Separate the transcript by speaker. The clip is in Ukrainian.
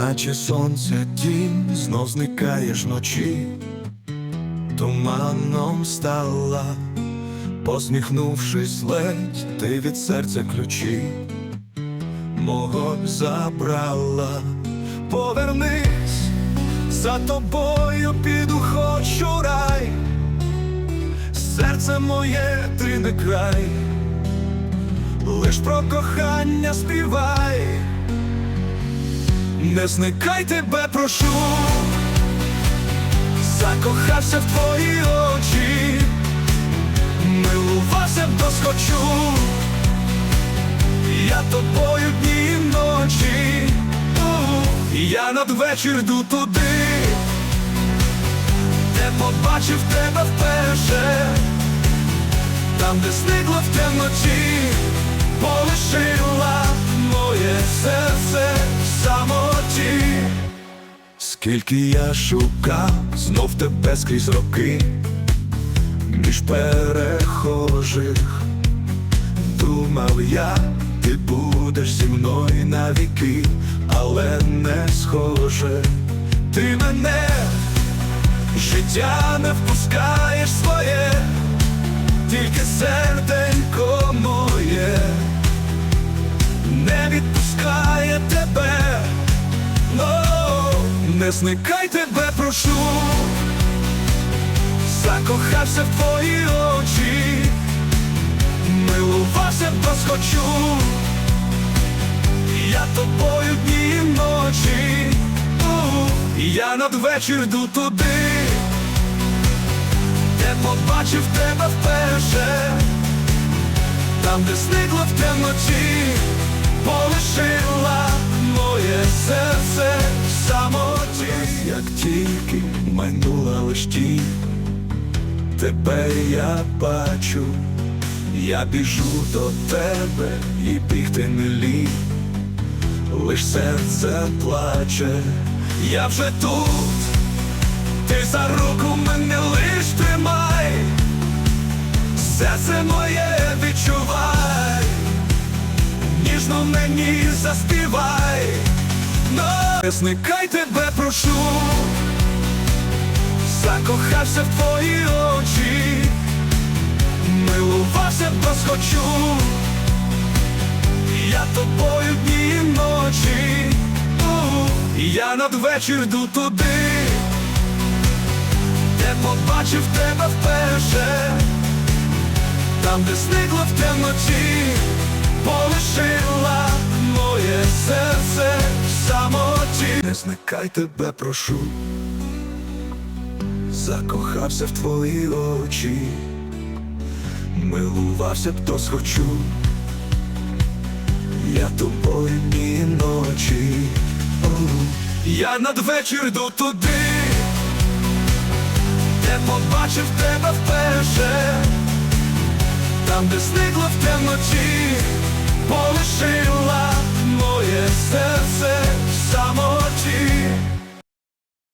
Speaker 1: Наче сонце тінь знов зникаєш вночі, туманом стала, посміхнувшись ледь, ти від серця ключі. Мого б забрала, повернись, за тобою піду хочу рай, серце моє ти не край, лиш про кохання співай. Не зникай тебе, прошу, закохався в твої очі, милувався б досхочу, я тобою дні і ночі, я надвечір йду туди, де побачив тебе вперше, там, де зникла в темноті, Скільки я шукав знов тебе скрізь роки, між перехожих, думав я, ти будеш зі мною навіки, але не схоже, ти мене життя не впускаєш своє, тільки серденько не зникай тебе, прошу, закохався в твої очі, милувався досхочу, я тобою дні і ночі, У, я надвечір йду туди, де побачив тебе вперше. Там, де зникла в темноті, Як тільки майнула лиш тінь, тебе я бачу, я біжу до тебе і бігти не лінь, лиш серце плаче, я вже тут, ти за руку мене лиш тримай. Серце моє відчувай, ніжно мені заспівай, не зникай тебе, прошу, закохався в твої очі, милувався б досхочу, я тобою дні і ночі, я надвечір йду туди, де побачив тебе вперше. Там, де зникла в темноті, полишила моє серце зникай тебе, прошу, закохався в твої очі, милувався б то схочу, я тобою дні і ночі, я надвечір йду туди, де побачив тебе вперше. Там, де зникла в темноті,